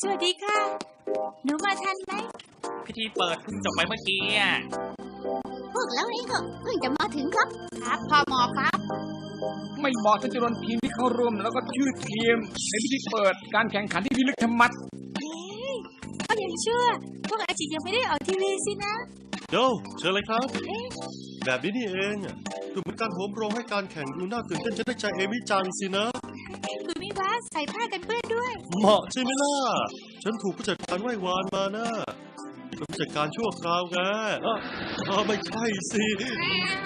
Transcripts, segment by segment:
สวัสดีค่ะ หนูมาทันไหม พิธีเปิดเพิ่งจบไปเมื่อกี้อะพวกเราเองก็เพิ่งจะมาถึงครับ ครับพ่อหมอครับ ไม่บอกท่านจรนทีมที่เข้าร่วมแล้วก็ชื่อทีมในพิธีเปิดการแข่งขันที่พิลึกชะมัดเอ๊ะก็ยังเชื่อ พวกอาจิยังไม่ได้ออกทีวีสินะโจเชิญเลยครับแบบนี้นี่เองอะดูเหมือนการโหมโรงให้การแข่งดูน่าตื่นเต้นจะได้ใจเอมิจังสินะคุณมิวะใส่ผ้ากันเปื้อนด้วย เหมาะใช่ไหมล่ะ ฉันถูกผู้จัดการไหว้วานมานะเป็นผู้จัดการชั่วคราวไงอะอะไม่ใช่สิ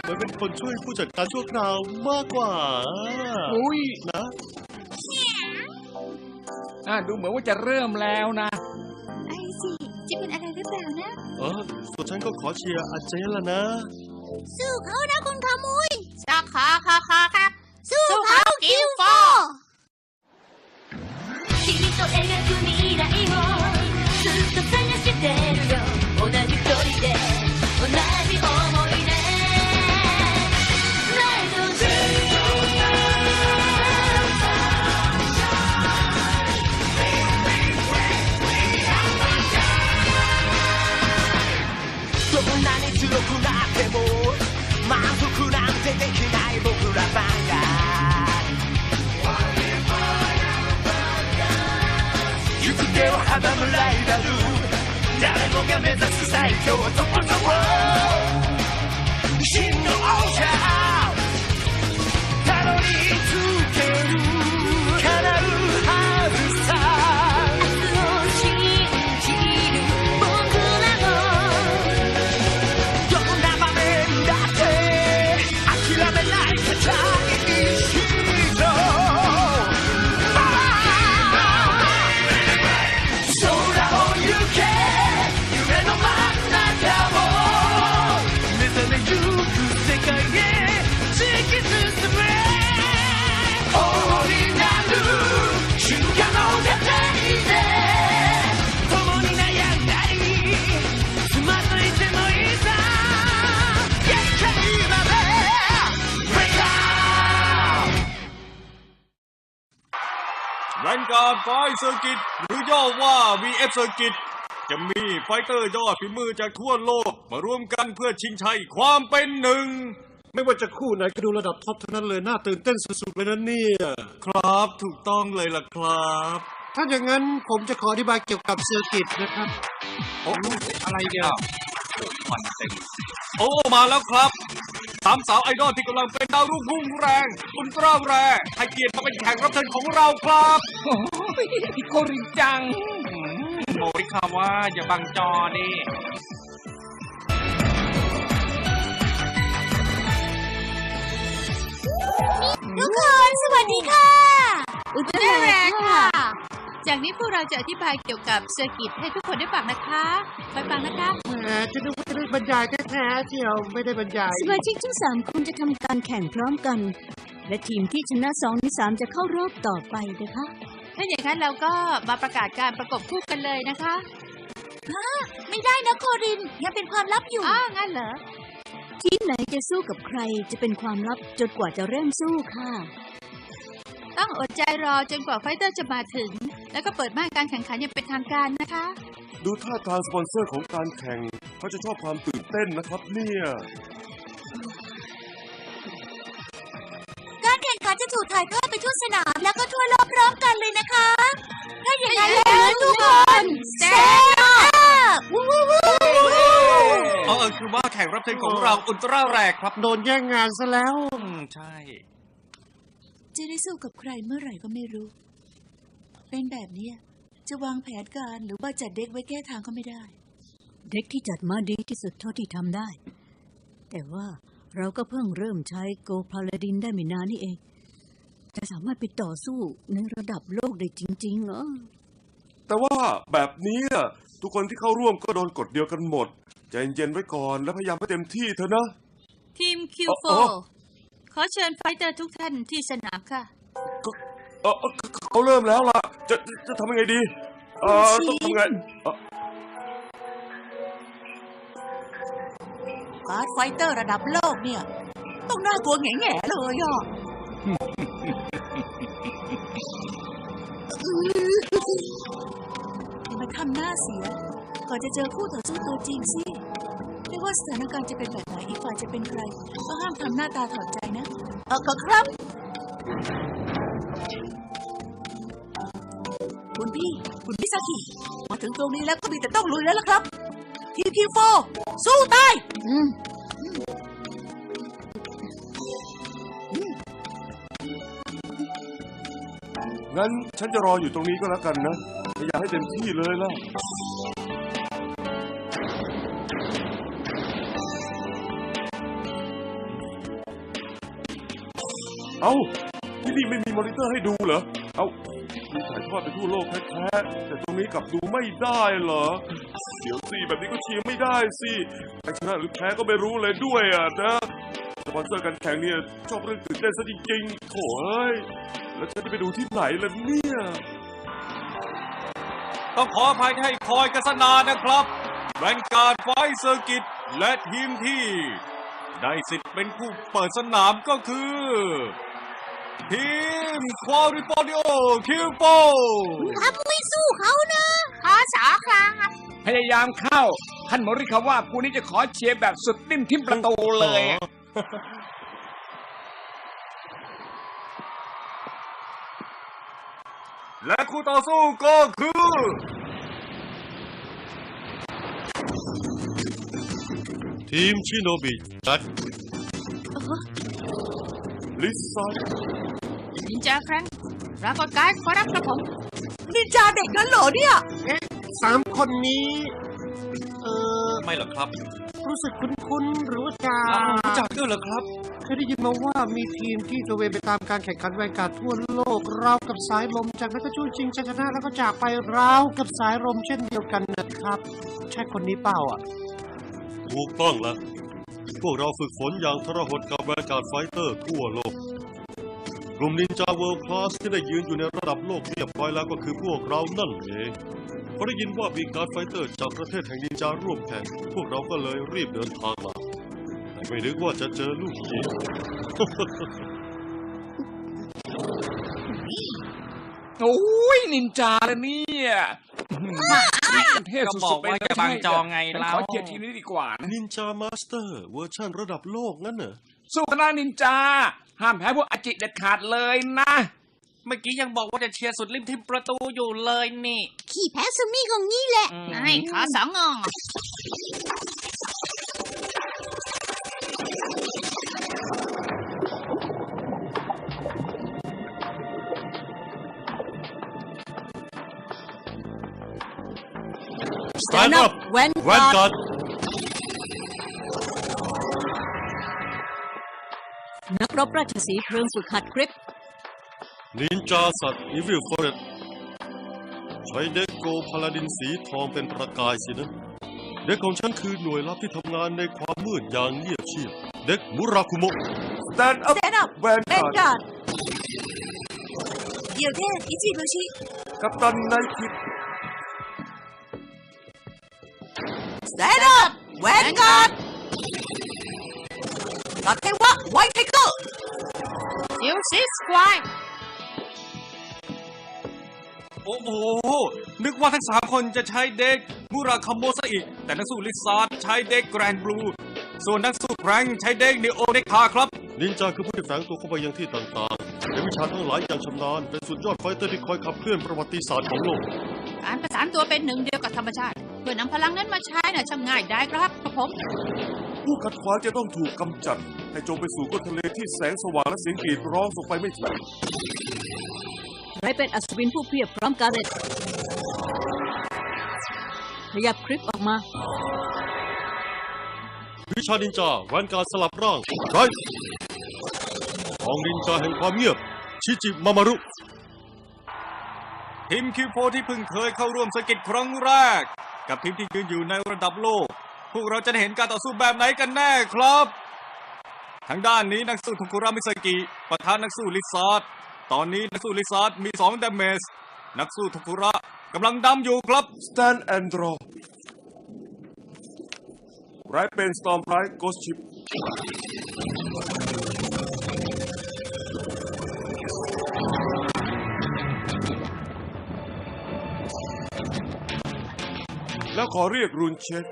มันเป็นคนช่วยผู้จัดการชั่วคราวมากกว่าอุ้ยนะ อะดูเหมือนว่าจะเริ่มแล้วนะ ไอ้สิ จะเป็นอะไรหรือเปล่านะ เออส่วนฉันก็ขอเชียร์อาเจละนะ สู้เขานะคุณขโมยสักขาขาขาครับสู้เขาคิวโฟ と描く未来を阻むライバル誰もが目指す最強トップの真 การ์ดไฟเซอร์กิตหรือย่อว่า VF เซอร์กิตจะมีไฟเตอร์ยอดฝีมือจากทั่วโลกมารวมกันเพื่อชิงชัยความเป็นหนึ่ง ไม่ว่าจะคู่ไหนก็ดูระดับท็อปเท่านั้นเลยน่าตื่นเต้นสุดๆเลยนะเนี่ยครับถูกต้องเลยล่ะครับ ถ้าอย่างนั้นผมจะขออธิบายเกี่ยวกับเซอร์กิตนะครับโอ้อะไรเดียวโอ้มาแล้วครับ สามสาวไอดอลที่กำลังเป็นดาวรุ่งพุ่งแรงอุลตร้าแรงให้เกียรติมาเป็นแขกรับเชิญของเราครับโอ้ยพี่โกริจังอืมโมริคาว่าอย่าบังจอดิทุกคนสวัสดีค่ะ อุลตร้าแรงค่ะ จากนี้พวกเราจะอธิบายเกี่ยวกับเซอร์กิตให้ทุกคนได้ฟังนะคะไปฟังนะคะแหมจะนึกว่าจะได้บรรยายแท้ๆเที่ยวไม่ได้บรรยายสมาชิกทั้งสามคนจะทำการแข่งพร้อมกัน และทีมที่ชนะสองในสามจะเข้ารอบต่อไปนะคะ ถ้าอย่างนั้นเราก็มาประกาศการประกบคู่กันเลยนะคะไม่ได้นะโครินยังเป็นความลับอยู่อ้าวงั้นเหรอ ทีมไหนจะสู้กับใครจะเป็นความลับจนกว่าจะเริ่มสู้ค่ะ ต้องอดใจรอจนกว่าไฟเตอร์จะมาถึง แล้วก็เปิดม่านการแข่งขันอย่างเป็นทางการนะคะ ดูท่าทางสปอนเซอร์ของการแข่งเขาจะชอบความตื่นเต้นนะครับเนี่ยการแข่งขันจะถูกถ่ายทอดไปทั่วสนามแล้วก็ทั่วโลกพร้อมกันเลยนะคะ ถ้าอย่างนั้นแล้วทุกคน stand up วู้วู้วู้วู้เออคือว่าแขกรับเชิญของเราอุลตร้าแรงครับ โดนแย่งงานซะแล้ว อืม ใช่ จะได้สู้กับใครเมื่อไหร่ก็ไม่รู้ เป็นแบบเนี้ยจะวางแผนการหรือว่าจัดเด็กไว้แก้ทางก็ไม่ได้ เด็กที่จัดมาดีที่สุดเท่าที่ทำได้ แต่ว่าเราก็เพิ่งเริ่มใช้โกพาลาดินได้ไม่นานนี่เองจะสามารถไปต่อสู้ในระดับโลกได้จริงๆเหรอแต่ว่าแบบนี้อะทุกคนที่เข้าร่วมก็โดนกฎเดียวกันหมด ใจเย็นๆไว้ก่อนแล้วพยายามให้เต็มที่เถอะนะ ทีมอ๋อ Q4 อ๋อ ขอเชิญไฟเตอร์ทุกท่านที่สนามค่ะ เออเออเขาเริ่มแล้วล่ะ จะจะจะทำยังไงดีเออต้องทำไงเอ่อการ์ดไฟเตอร์ระดับโลกเนี่ย ต้องน่ากลัวแง่ๆเลยอะทำหน้าเสีย ก่อนจะเจอคู่ต่อสู้ตัวจริงสิ ไม่ว่าสถานการณ์จะเป็นแบบไหนอีกฝ่ายจะเป็นใครก็ห้ามทำหน้าตาถอดใจนะเออครับ คุณพี่ คุณพิซากิมาถึงตรงนี้แล้วก็มีแต่ต้องลุยแล้วล่ะครับ ทีมคิวโฟสู้ตายอืมงั้นฉันจะรออยู่ตรงนี้ก็แล้วกันนะพยายามให้เต็มที่เลยล่ะาที่นี่ไม่มีมอนิเตอร์ให้ดูเหรอ เอ้ามีถ่ายทอดไปทั่วโลกแท้ๆแต่ตรงนี้กลับดูไม่ได้เหรอ เดี๋ยวสิแบบนี้ก็เชียร์ไม่ได้สิใครชนะหรือแพ้ก็ไม่รู้เลยด้วยอะนะสปอนเซอร์การแข่งเนี่ยชอบเรื่องตื่นเต้นซะจริงๆโถ่เอ้ยแล้วฉันจะไปดูที่ไหนล่ะเนี่ย ต้องขออภัยที่ให้คอยกันสนานนะครับแวนการไฟเซอร์กิตและทีมที่ ได้สิทธิ์เป็นผู้เปิดสนามก็คือ ทีมควอริโปดิโอคิวโปครับไม่สู้เขานะขอสาครับพยายามเข้า ท่านโมริคาว่าผู้นี้จะขอเชียร์แบบสุดดิ้นทิมประตูเลยและคู่ต่อสู้ก็คือ ทีมชิโนบิจัด ลิซ่านินจาแฟรงค์ปรากฏกายขอรับกระผมนินจาเด็กนั้นเหรอเนี่ยสามคนนี้ เออไม่หรอกครับ รู้สึกคุ้นๆหรือว่าจะรู้จักด้วยเหรอครับเคยได้ยินมาว่ามีทีมที่ตระเวนไปตามการแข่งขันแวนการ์ดทั่วโลกราวกับสายลมจากนั้นก็ช่วยชิงชัยชนะแล้วก็จากไปราวกับสายลมเช่นเดียวกันนะครับ ใช่คนนี้เปล่าอะถูกต้องแล้ว พวกเราฝึกฝนอย่างทรหดกับแวนการ์ดไฟเตอร์ทั่วโลก กลุ่มนินจาเวิลด์คลาสที่ได้ยืนอยู่ในระดับโลกเรียบร้อยแล้วก็คือพวกเรานั่นเองพอได้ยินว่ามีการดไฟเตอร์จากประเทศแห่งนินจาร่วมแข่งพวกเราก็เลยรีบเดินทางมาแต่ไม่นึกว่าจะเจอลูกนี้โอ้ยนินจาเลยเนี่ย เทพก็สุบอดกๆไปว่าเลยจะบังจองไงฉันเราขอเกียรติทีมนี้ดีกว่านะนินจามาสเตอร์เวอร์ชันระดับโลกงั้นเหรอสู้กันนะนินจา ห้ามแพ้พวกอาจิเด็ดขาดเลยนะ เมื่อกี้ยังบอกว่าจะเชียร์สุดริมทิมประตูอยู่เลยนี่ ขี้แพ้ซึมี่ของนี่แหละ อืม ไอ้ขาสองงอ Stand up แวนแวนการ์ดการ์ดนักรบราชสีห์เพลิงฝึกหัดคริป นินจาสัตว์อีวิลฟอเรตใช้เด็กโกพาลาดินสีทองเป็นประกายสินะ เด็กของฉันคือหน่วยลับที่ทำงานในความมืดอย่างเงียบเชียบ เด็กมุราคุโมะ Stand up แซนอัพแวนแบงการ์ดการ์ดเดี๋ยวเทพอิจิโรชิ กัปตันไนคิด แซนอัพแวนการ์ดกัตเทวะไวท์ไทเกอร์ซิลซิสควายโอ้โห นึกว่าทั้งสามคนจะใช้เด็กมูราคาโมซะอีก แต่นักสู้ลิซาร์ดใช้เด็กแกรนบลู ส่วนนักสู้แฟรงค์ใช้เด็กนิโอเด็กคาครับ นินจาคือผู้ที่แฝงตัวเข้าไปยังที่ต่างๆในวิชาทั้งหลายอย่างชำนาญ เป็นสุดยอดไฟเตอร์ที่คอยขับเคลื่อนประวัติศาสตร์ของโลก การประสานตัวเป็นหนึ่งเดียวกับธรรมชาติ เพื่อนำพลังนั้นมาใช้น่ะช่างง่ายได้ครับกับผม ผู้ขัดขวางจะต้องถูกกำจัด ให้จมไปสู่ก้นทะเลที่แสงสว่างและเสียงกรีดร้องส่งไปไม่ถึงใครเป็นอัศวินผู้เพียบพร้อมการเด็ดขยับคลิปออกมา วิชานินจาแวนการ์ดสลับร่างไรของนินจาแห่งความเงียบ ชิจิมามารุ ทีมคิวโฟที่เพิ่งเคยเข้าร่วมสกิตครั้งแรก กับทีมที่ยืนอยู่ในระดับโลก พวกเราจะได้เห็นการต่อสู้แบบไหนกันแน่ครับ ทางด้านนี้นักสู้ทุกุรามิสกิปะทะนักสู้ลิซาร์ดตอนนี้นักสู้ลิซาร์ดมี2ดาเมจนักสู้ทุกุระกำลังดำอยู่ครับ Stand and draw ไรเป็น Storm r i g h t Ghost Ship แล้วขอเรียกรุนเช็ค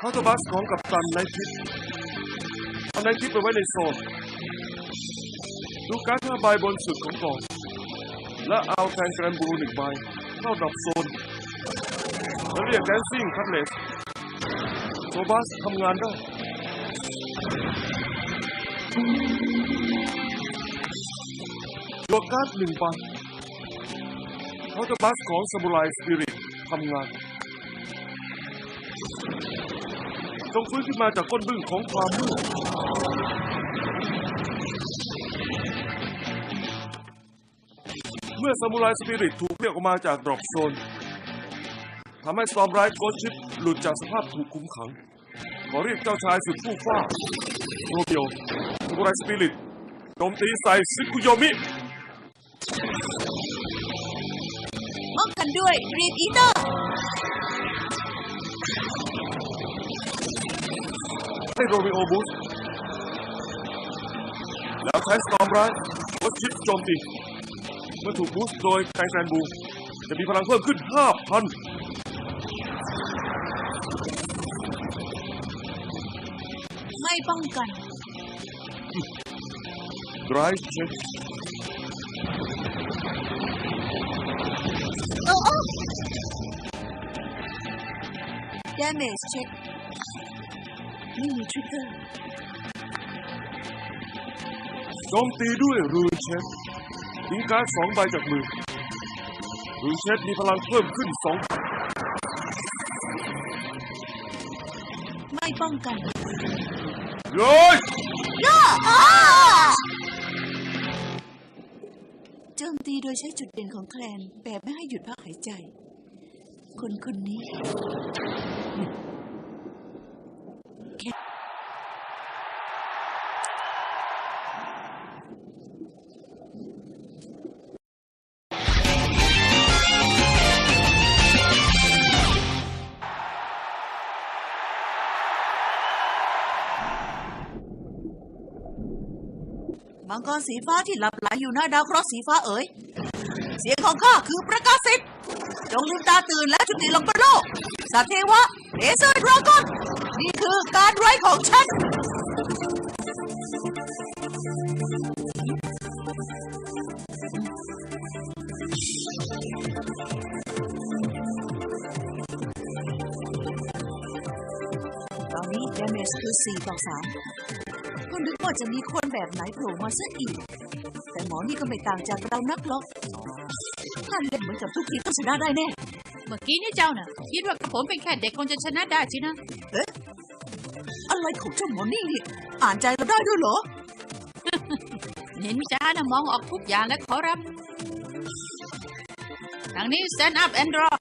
คาร์ตบัสของกัปตันไนทิปเอาไนทิปไปไว้ในโซนดูการ์ดห้าใบบนสุดของกล่องและเอาแฟนแกรนบูหนึ่งใบเข้าดรอปโซน แล้วเรียกแดนซิ่งคัตเลสโซบัสทำงานได้ตัวการ์ดหนึ่งใบ คาร์บัสของซามูไรสปิริตทำงาน จงฟื้นขึ้นมาจากก้นบึ้งของความมืดเมื่อซามูไรสปิริตถูกเรียกออกมาจากดรอปโซนทำให้ซอมไรท์โกชิปหลุดจากสภาพถูกคุมขัง ขอเรียกเจ้าชายสุดผู้ฟ้าโรเบิโอซามูไรสปิริตโจมตีใส่ซิคุโยมิ ป้องกันด้วยรีดอีเตอร์ ให้โรมิโอบูสต์แล้วใช้สตอมไรท์โกชิปโจมตี เมื่อถูกบูสต์โดยแกงแกรนบู จะมีพลังเพิ่มขึ้น 5,000 ไม่ป้องกัน ไ ดรฟ์เช็คโอ้โอ้ดเมจเช็คไม่มีทริกเกอร์โจมตีด้วยรูนเช็คทิ้งการ์ดสองใบจากมือ รูนเช็คมีพลังเพิ่มขึ้นสองไม่ป้องกันเลยย่าอ้า โจมตีโดยใช้จุดเด่นของแคลนแบบไม่ให้หยุดพักหายใจ คนคนนี้มังกรสีฟ้าที่หลับไหลอยู่หน้าดาวเคราะห์สีฟ้าเอ๋ย เสียงของข้าคือประกาศสิทธิ์จงลืมตาตื่นและจุติลงบนโลกสัตว์เทวะเอเซอร์ดราก้อนนี่คือการไร้ของฉัน ตอนนี้ damage คือ 4 ต่อ 3 ก็นึกว่าจะมีคนแบบไหนโผล่มาซะอีก แต่หมอนี่ก็ไม่ต่างจากเรานักหรอก ท่านเล่นเหมือนกับทุกทีต้องชนะได้แน่ เมื่อกี้นี่เจ้าน่ะ คิดว่ากระผมเป็นแค่เด็กคงจะชนะได้สินะ เอ๊ะ อะไรของเจ้าหมอนี่นี่อ่านใจเราได้ด้วยเหรอ เห็นจ้านะมองออกทุกอย่างและขอรับทางนี้ stand up and draw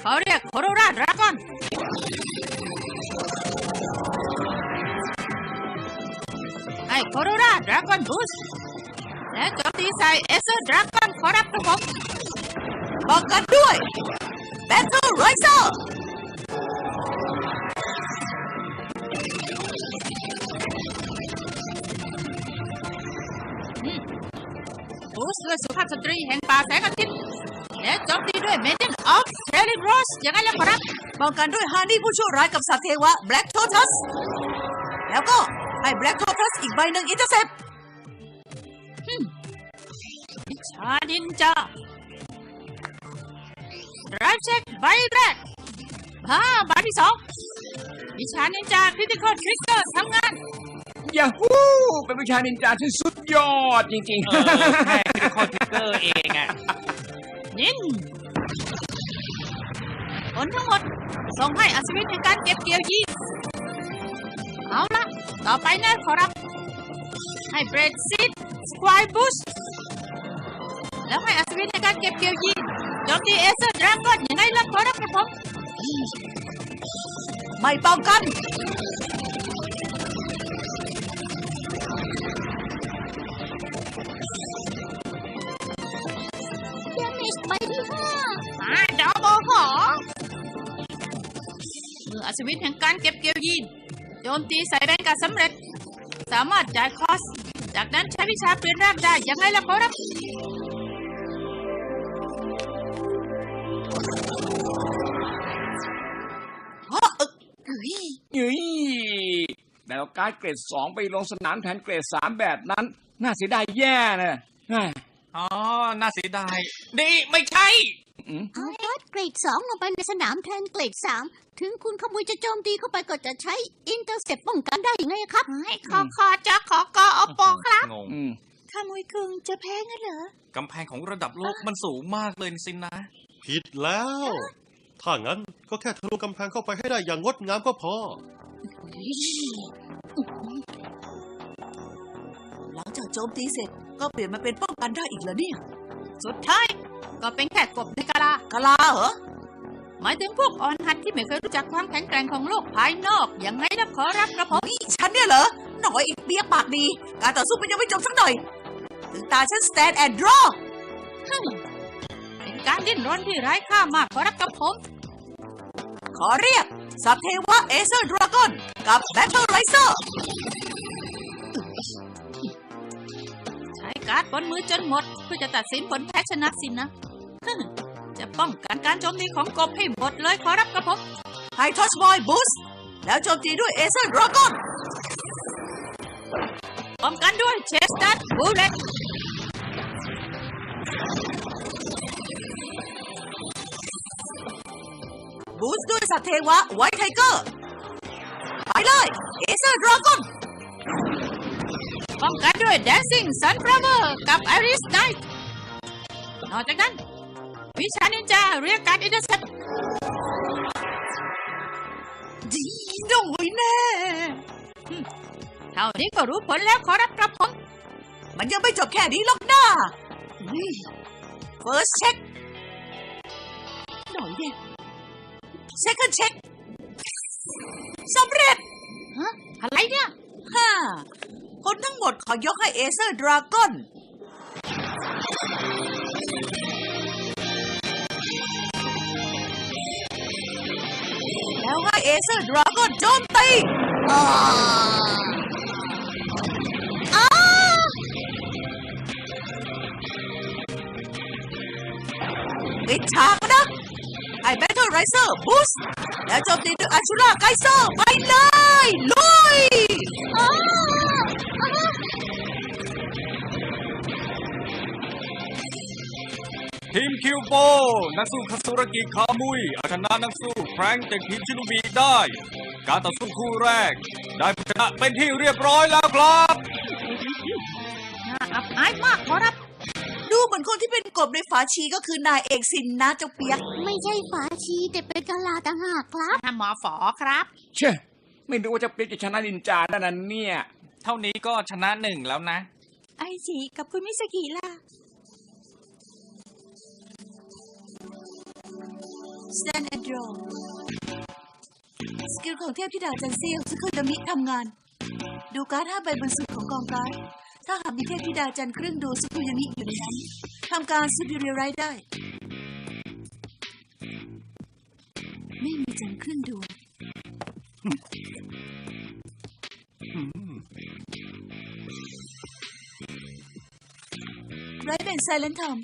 เขาเรียกโคโรราดราก้อนให้โคโรราดราก้อนบูสและโจมตีใส่เอเซอร์ดราก้ อนขอรับครับผมบอกกันด้วย Battle Riser บูสด้วยสุภาพสตรีแห่งป่าแสงอาทิตย์และโจมตีด้วย Maiden of t e l e r o s อย่างนั้นแหละครับป้องกันด้วยฮานี่ผู้ชั่วร้ายกับสัตว์เทวะ Black Tortoise แล้วก็ให้ Black Tortoise อีกใบหนึ่งอินเตอร์เซป ชาดินจา Drive Check ใบแรกฮ่าใบที่สองวิชานินจา Critical Trigger ทำงานยาฮูเป็นวิชานินจาที่สุดยอดจริงเออแค่เป็นคอทิกเกอร์เองอะนินผลทั้งหมด ส่งให้อัศวินในการเก็บเกี่ยวยีนเอาละต่อไปนะขอรับ ให้เบรดซิดสควายบุช แล้วให้อัศวินในการเก็บเกี่ยวยีนโจมตีเอเซอร์ดราก้อนยังไงล่ะขอรับครับผมไม่ป้องกัน damage ใบที่ห้าอาดาวโบหอเมื่ออัศวินแห่งการเก็บเกี่ยวยีนโจมตีใส่แรงการสำเร็จ สามารถจ่ายคอส จากนั้นใช้วิชาเปลี่ยนร่างได้ยังไงล่ะขอรับ แต่เอาการดเกรดสองไปลงสนามแทนเกรดสามแบบนั้น น่าเสียดายแย่นะเฮ้ยอ๋อ น่าเสียดายนี่ไม่ใช่อืมเอาการ์ดเกรดสองลงไปในสนามแทนเกรดสามถึงคุณขโมยจะโจมตีเข้าไปก็จะใช้อินเตอร์เซปป้องกันได้ยังไงครับให้ขอขอจะขอกออปอครับงงอืมขโมยคุงจะแพ้งั้นเหรอกำแพงของระดับโลกมันสูงมากเลยสินะ ผิดแล้ว ถ้างั้นก็แค่ทะลุกำแพงเข้าไปให้ได้อย่างงดงามก็พอ หลังจากโจมตีเสร็จก็เปลี่ยนมาเป็นป้องกันได้อีกเหรอเนี่ย สุดท้ายก็เป็นแค่กบในกะลากะลาเหรอ หมายถึงพวกอ่อนหัดที่ไม่เคยรู้จักความแข็งแกร่งของโลกภายนอก ยังไงนะขอรับกระผมนี่ฉันเนี่ยเหรอ หน่อยอีกเบียกปากดี การต่อสู้มันยังไม่จบสักหน่อย ถึงตาฉัน stand and draw เป็นการดิ้นรนที่ไร้ค่ามากขอรับกระผม ขอเรียก สัพเทวะเอเซอร์ดราก้อนกับแบทเทิลไรเซอร์ ใช้การ์ดบนมือจนหมด เพื่อจะตัดสินผลแพ้ชนะสินะจะป้องกันการโจมตีของกบให้หมดเลยขอรับกระผมไฮทอสบอยบูสแล้วโจมตีด้วยเอเซอร์ดราก้อนป้องกันด้วยเชสตัดบูเลต บูสด้วยสัพเทวะไวท์ไทเกอร์ ไปเลยเอเซอร์ดราก้อนป้องกันด้วย Dancing Sunflower กับ Iris Knight นอกจากนั้น วิชานินจาเรียกการอินเตอร์เซปดีหน่อยแน่เท่านี้ก็รู้ผลแล้วขอรับกระผมมันยังไม่จบแค่นี้หรอกนะเฟิร์สเช็คหน่อยเดียว เซคันเช็คสำเร็จฮะอะไรเนี่ยฮ่าคนทั้งหมดขอยกให้เอเซอร์ดราก้อนแล้วให้เอเซอร์ดราก้อนโจมตีอ้าอ้าปิดฉาก นะให้แบทเทิลไรเซอร์บูสแล้วโจมตีด้วยอาชูราไกเซอร์ไปเลย ลุยทีมคิวโบนักสู้คาสุรกิคามุยเอาชนะนักสู้แฟรงค์จากทีมชินุบีได้ การต่อสู้คู่แรก ได้ผู้ชนะเป็นที่เรียบร้อยแล้วครับน่าอับอายมากขอรับดู เหมือนคนที่เป็นกบในฝาชีก็คือนายเอกสินนะเจ้าเปียก ไม่ใช่ฝาชีแต่เป็นกะลาต่างหากครับท่านหมอฝอครับ เช่ไม่รู้ว่าจะเปลี่ยนจะชนะนินจาได้นั้นเนี่ย เท่านี้ก็ชนะหนึ่งแล้วนะ ไอสีกับคุณมิสกิล่ะ Stand and draw สกิลของเทพธิดาจันเซียวซึ่งคือดมิทำงาน ดูการ์ดห้าใบบนสุดของกองการ์ด ถ้าหากมีเทพธิดาจันเครื่องดูสุคุยามิอยู่ในนั้นทำการ superior right ได้ ไม่มีจันเครื่องดูไรเป็น silent tom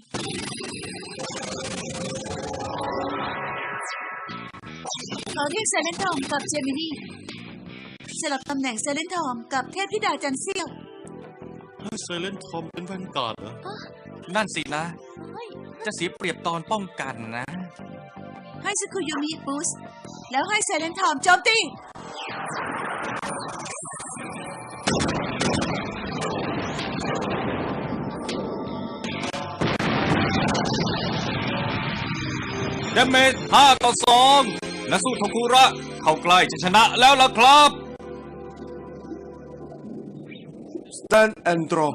เขาเรียกเซเลนทอมกับเจมินี่สลับตำแหน่งเซเลนทอมกับเทพธิดาจันเซียว ให้ไซเลนทอมเป็นแวนการ์ดเหรอนั่นสินะ จะเสียเปรียบตอนป้องกันนะ ให้สกุยมิบูสแล้วให้เซเลนทอมโจมตีเดเมจ5ต่อ2นักสู้โทคุระ เข้าใกล้จะชนะแล้วล่ะครับ Stand and draw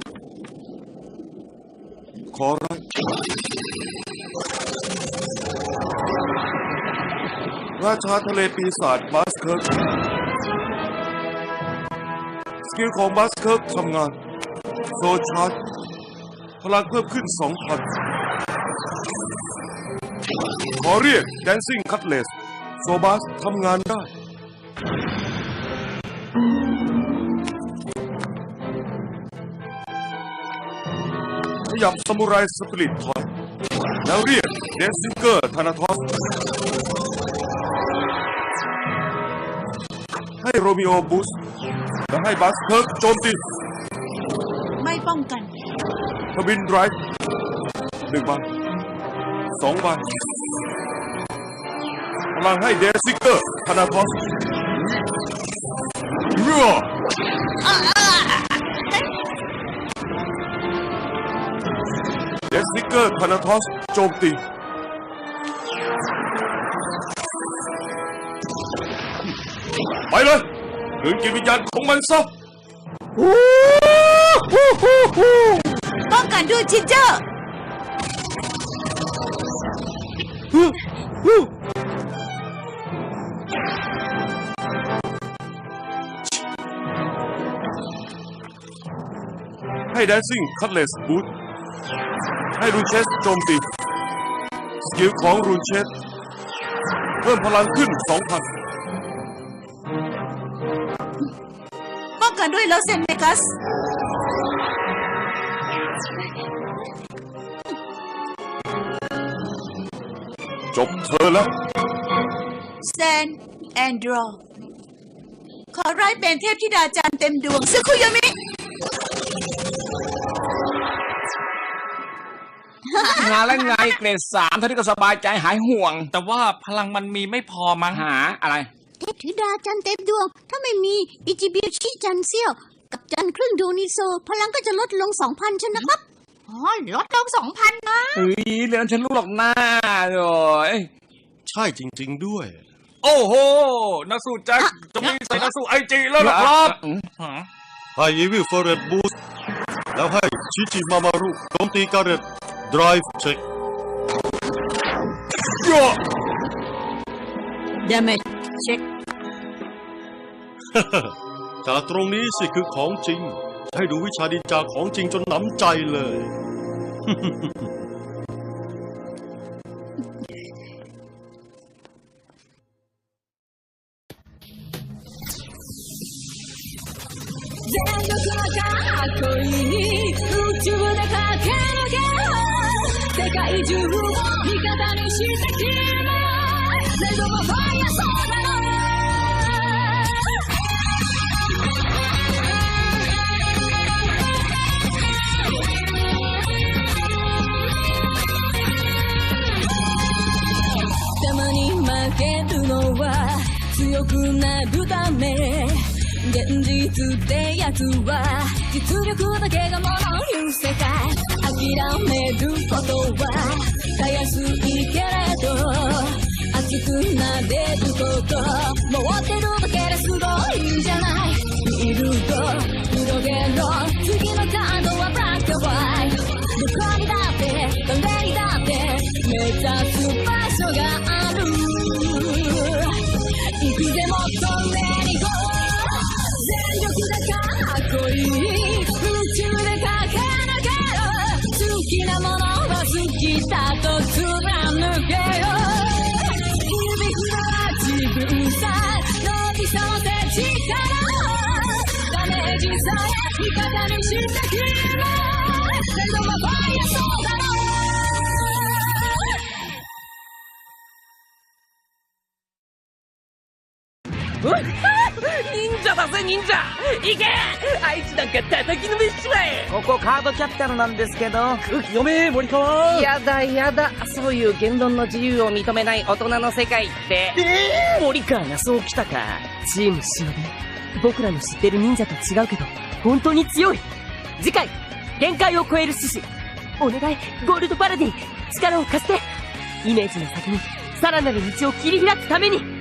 ขอรับราชาทะเลปีศาจบัสเคิร์กสกิลของบัสเคิร์กทำงาน โซชาร์จพลังเพิ่มขึ้น 2,000 ขอเรียก Dancing Cutlass โซบัสทำงานได้ ยับซามูไรสปิริตถอยแล้วเรียกเดนซิงเกอร์ธานาทอสให้โรมิโอบูสและให้บัสเทิร์กโจมตีไม่ป้องกันทวินไดรฟ์หนึ่งใบสองใบพลังให้เดซิกเกอร์ธนาทอสเรือ เดซิกเกอร์ธนาทอสโจมตีไปเลยถึงจิตวิญญาณของมันซะป้องกันด้วยจินเจอร์ให้แดนซิ่งคัตเลสบูท ให้รูนเชสโจมตีสกิลของรูนเชสเพิ่มพลังขึ้น 2,000ป้องกันด้วยโลเซนเมกัส จบเธอแล้วแซนแอนดรอขอร้ายเป็นเทพธิดาจันทร์เต็มดวงซึคุยามิ งานและไงเกรดสามเท่านี้ก็สบายใจหายห่วง แต่ว่าพลังมันมีไม่พอมั้งหาอะไรเทพธิดาจันทร์เต็มดวง ถ้าไม่มีอิจิบิชิจันทร์เซี่ยว กับจันทร์ครึ่งดวงนิโซ พลังก็จะลดลงสองพันใช่นะครับอ๋อลดลงสองพันนะเฮ้ยเรื่องฉันรู้หรอกหน้าเลยใช่จริง ๆด้วย โอ้โหนักสู้แจ็คจะมีใส่นักสู้ไอจีแล้วนะครับให้อีวิลเฟเรตบูสแล้วให้ชิจิมามารุโจมตีการเรต ไดรฟ์เช็คดาเมจเช็คจากตรงนี้สิคือของจริง ให้ดูวิชาดินจาของจริงจนหนำใจเลย 強くなるため現実で奴は実力だけがもの言う世界。諦めることはたやすいけれど熱くなれること持ってるだけですごいんじゃない。見ると広げろ。次のカードはブラックホワイ。トどこにだって誰にだって目指す味方にして君レドもファイアそうだろう忍者だぜ忍者行けあいつなんか叩きのめしちまえここカードキャピタルなんですけど空気読め森川。やだやだそういう言論の自由を認めない大人の世界って。えー、森川がそう来たか。チーム忍僕らの知ってる忍者と違うけど本当に強い。次回限界を超える獅子。お願いゴールドパラディ力を貸して。イメージの先にさらなる道を切り開くために。